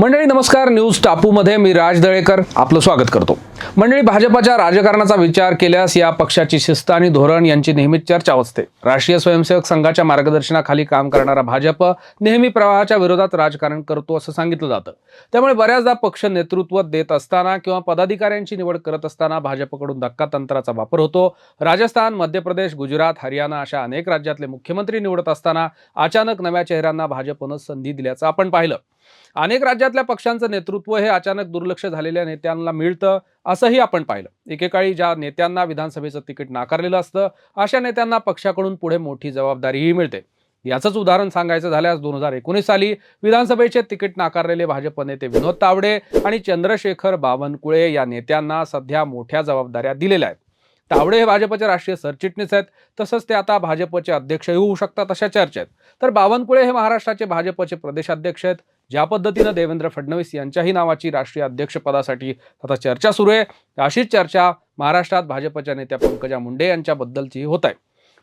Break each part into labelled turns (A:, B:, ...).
A: मंडळी नमस्कार. न्यूज टापूमध्ये मी राज दळेकर. आपलं स्वागत करतो. मंडळी भाजपाच्या राजकारणाचा विचार केल्यास या पक्षाची शिस्त आणि धोरण यांची नेहमीच चर्चा असते. राष्ट्रीय स्वयंसेवक संघाच्या मार्गदर्शनाखाली काम करणारा भाजप नेहमी प्रवाहाच्या विरोधात राजकारण करतो असं सांगितलं जातं. त्यामुळे बऱ्याचदा पक्ष नेतृत्व देत असताना किंवा पदाधिकाऱ्यांची निवड करत असताना भाजपकडून धक्कातंत्राचा वापर होतो. राजस्थान मध्य प्रदेश गुजरात हरियाणा अशा अनेक राज्यातले मुख्यमंत्री निवडत असताना अचानक नव्या चेहऱ्यांना भाजपनं संधी दिल्याचं आपण पाहिलं. अनेक राज्यातल्या पक्षांचं नेतृत्व हे अचानक दुर्लक्ष झालेल्या नेत्यांना मिळतं. असंही आपण पाहिलं. एकेकाळी ज्या नेत्यांना विधानसभेचं तिकीट नाकारलेलं असतं अशा नेत्यांना पक्षाकडून पुढे मोठी जबाबदारीही मिळते. याचंच उदाहरण सांगायचं झाल्यास दोन हजार एकोणीस साली विधानसभेचे तिकीट नाकारलेले भाजप नेते विनोद तावडे आणि चंद्रशेखर बावनकुळे या नेत्यांना सध्या मोठ्या जबाबदाऱ्या दिलेल्या आहेत. तावडे हे भाजपचे राष्ट्रीय सरचिटणीस आहेत. तसंच ते आता भाजपचे अध्यक्षही होऊ शकतात अशा चर्चेत. आहेत तर बावनकुळे हे महाराष्ट्राचे भाजपचे प्रदेशाध्यक्ष आहेत. ज्या पद्धतीनं देवेंद्र फडणवीस यांच्याही नावाची राष्ट्रीय अध्यक्षपदासाठी आता चर्चा सुरू आहे अशीच चर्चा महाराष्ट्रात भाजपच्या नेत्या पंकजा मुंडे यांच्याबद्दलची होत आहे.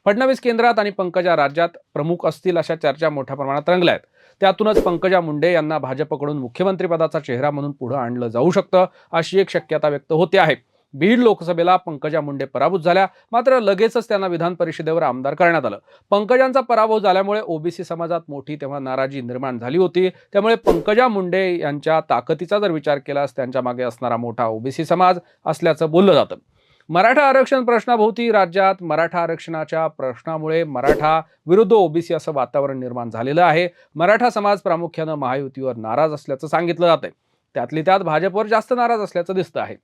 A: फडणवीस केंद्रात आणि पंकजा राज्यात प्रमुख असतील अशा चर्चा मोठ्या प्रमाणात रंगल्या आहेत. त्यातूनच पंकजा मुंडे यांना भाजपकडून मुख्यमंत्रीपदाचा चेहरा म्हणून पुढे आणलं जाऊ शकतं अशी एक शक्यता व्यक्त होते आहे. बीड लोकसभेला पंकजा मुंडे पराभूत झाल्या. मात्र लगेचच त्यांना विधान परिषदेवर आमदार करण्यात आलं. पंकजांचा पराभव झाल्यामुळे ओबीसी समाजात मोठी तेव्हा नाराजी निर्माण झाली होती. त्यामुळे पंकजा मुंडे यांच्या ताकदीचा जर विचार केलास त्यांच्या मागे असणारा मोठा ओबीसी समाज असल्याचं बोललं जातं. मराठा आरक्षण प्रश्नाभोवती राज्यात मराठा आरक्षणाच्या प्रश्नामुळे मराठा विरुद्ध ओबीसी असं वातावरण निर्माण झालेलं आहे. मराठा समाज प्रामुख्यानं महायुतीवर नाराज असल्याचं सांगितलं जातंय. त्यातली त्यात भाजपवर जास्त नाराज असल्याचं दिसतं आहे.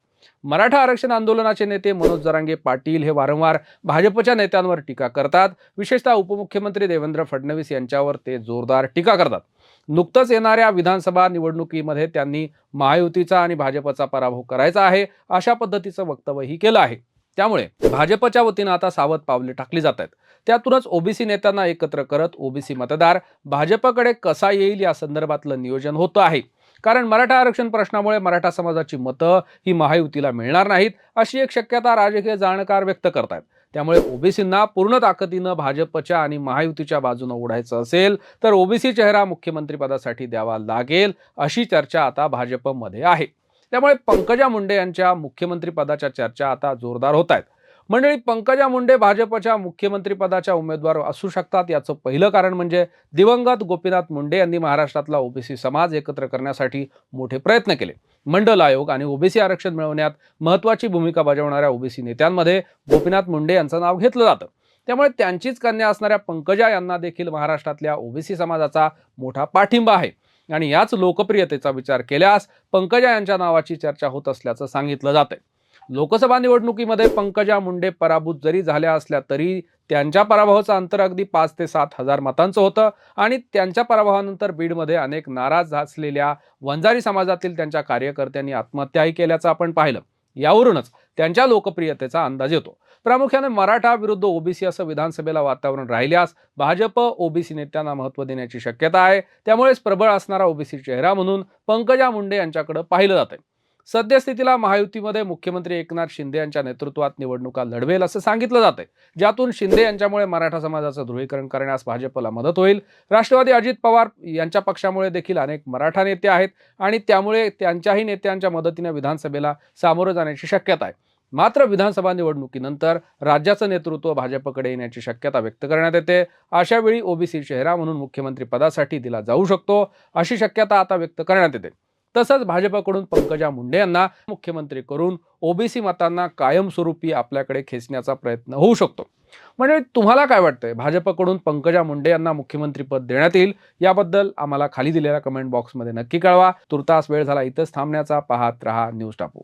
A: मराठा आरक्षण आंदोलनाचे नेते मनोज जरांगे पाटील हे वारंवार भाजपच्या नेत्यांवर टीका करतात. विशेषतः उपमुख्यमंत्री देवेंद्र फडणवीस यांच्यावर ते जोरदार टीका करतात. नुकतंच येणाऱ्या विधानसभा निवडणुकीमध्ये त्यांनी महायुतीचा आणि भाजपचा पराभव करायचा आहे अशा पद्धतीचं वक्तव्यही केलं आहे. त्यामुळे भाजपच्या वतीनं आता सावध पावले टाकली जात आहेत. त्यातूनच ओबीसी नेत्यांना एकत्र करत ओबीसी मतदार भाजपकडे कसा येईल या संदर्भातलं नियोजन होतं आहे. कारण मराठा आरक्षण प्रश्नामुळे मराठा समाजाची मतं ही महायुतीला मिळणार नाहीत अशी एक शक्यता राजकीय जाणकार व्यक्त करतायत. त्यामुळे ओबीसींना पूर्ण ताकदीनं भाजपच्या आणि महायुतीच्या बाजूनं ओढायचं असेल तर ओबीसी चेहरा मुख्यमंत्रीपदासाठी द्यावा लागेल अशी चर्चा आता भाजपमध्ये आहे. त्यामुळे पंकजा मुंडे यांच्या मुख्यमंत्रीपदाच्या चर्चा आता जोरदार होत आहेत मंडळी पंकजा मुंडे भाजपच्या मुख्यमंत्रीपदाच्या उमेदवार असू शकतात. याचं पहिलं कारण म्हणजे दिवंगत गोपीनाथ मुंडे यांनी महाराष्ट्रातला ओबीसी समाज एकत्र करण्यासाठी मोठे प्रयत्न केले. मंडल आयोग आणि ओबीसी आरक्षण मिळवण्यात महत्त्वाची भूमिका बजावणाऱ्या ओबीसी नेत्यांमध्ये गोपीनाथ मुंडे यांचं नाव घेतलं जातं. त्यामुळे त्यांचीच कन्या असणाऱ्या पंकजा यांना देखील महाराष्ट्रातल्या ओबीसी समाजाचा मोठा पाठिंबा आहे. आणि याच लोकप्रियतेचा विचार केल्यास पंकजा यांच्या नावाची चर्चा होत असल्याचं सांगितलं जातं लोकसभा निवडणुकीमध्ये पंकजा मुंडे पराभूत जरी झाल्या असल्या तरी त्यांच्या पराभवाचं अंतर अगदी पाच ते सात हजार मतांचं होतं. आणि त्यांच्या पराभवानंतर बीडमध्ये अनेक नाराज असलेल्या वंजारी समाजातील त्यांच्या कार्यकर्त्यांनी आत्महत्याही केल्याचं आपण पाहिलं. यावरूनच त्यांच्या लोकप्रियतेचा अंदाज येतो. प्रामुख्याने मराठा विरुद्ध ओबीसी असं विधानसभेला वातावरण राहिल्यास भाजप ओबीसी नेत्यांना महत्त्व देण्याची शक्यता आहे. त्यामुळेच प्रबळ असणारा ओबीसी चेहरा म्हणून पंकजा मुंडे यांच्याकडे पाहिलं जातंय. सद्यस्थितीला महायुतीमध्ये मुख्यमंत्री एकनाथ शिंदे यांच्या नेतृत्वात निवडणुका लढवेल असं सांगितलं जातंय. ज्यातून शिंदे यांच्यामुळे मराठा समाजाचं ध्रुवीकरण करण्यास भाजपला मदत होईल. राष्ट्रवादी अजित पवार यांच्या पक्षामुळे देखील अनेक मराठा नेते आहेत आणि त्यामुळे त्यांच्याही नेत्यांच्या मदतीने विधानसभेला सामोरं जाण्याची शक्यता आहे. मात्र विधानसभा निवडणुकीनंतर राज्याचं नेतृत्व भाजपकडे येण्याची शक्यता व्यक्त करण्यात येते. अशावेळी ओबीसी चेहरा म्हणून मुख्यमंत्री पदासाठी दिला जाऊ शकतो अशी शक्यता आता व्यक्त करण्यात येते. तसंच भाजपकडून पंकजा मुंडे यांना मुख्यमंत्री करून ओबीसी मतांना कायमस्वरूपी आपल्याकडे खेचण्याचा प्रयत्न होऊ शकतो. म्हणजे तुम्हाला काय वाटतंय? भाजपकडून पंकजा मुंडे यांना मुख्यमंत्रीपद देण्यात येईल? याबद्दल आम्हाला खाली दिलेल्या कमेंट बॉक्समध्ये नक्की कळवा. तुर्तास वेळ झाला इथंच थांबण्याचा. पाहत रहा न्यूज टापू.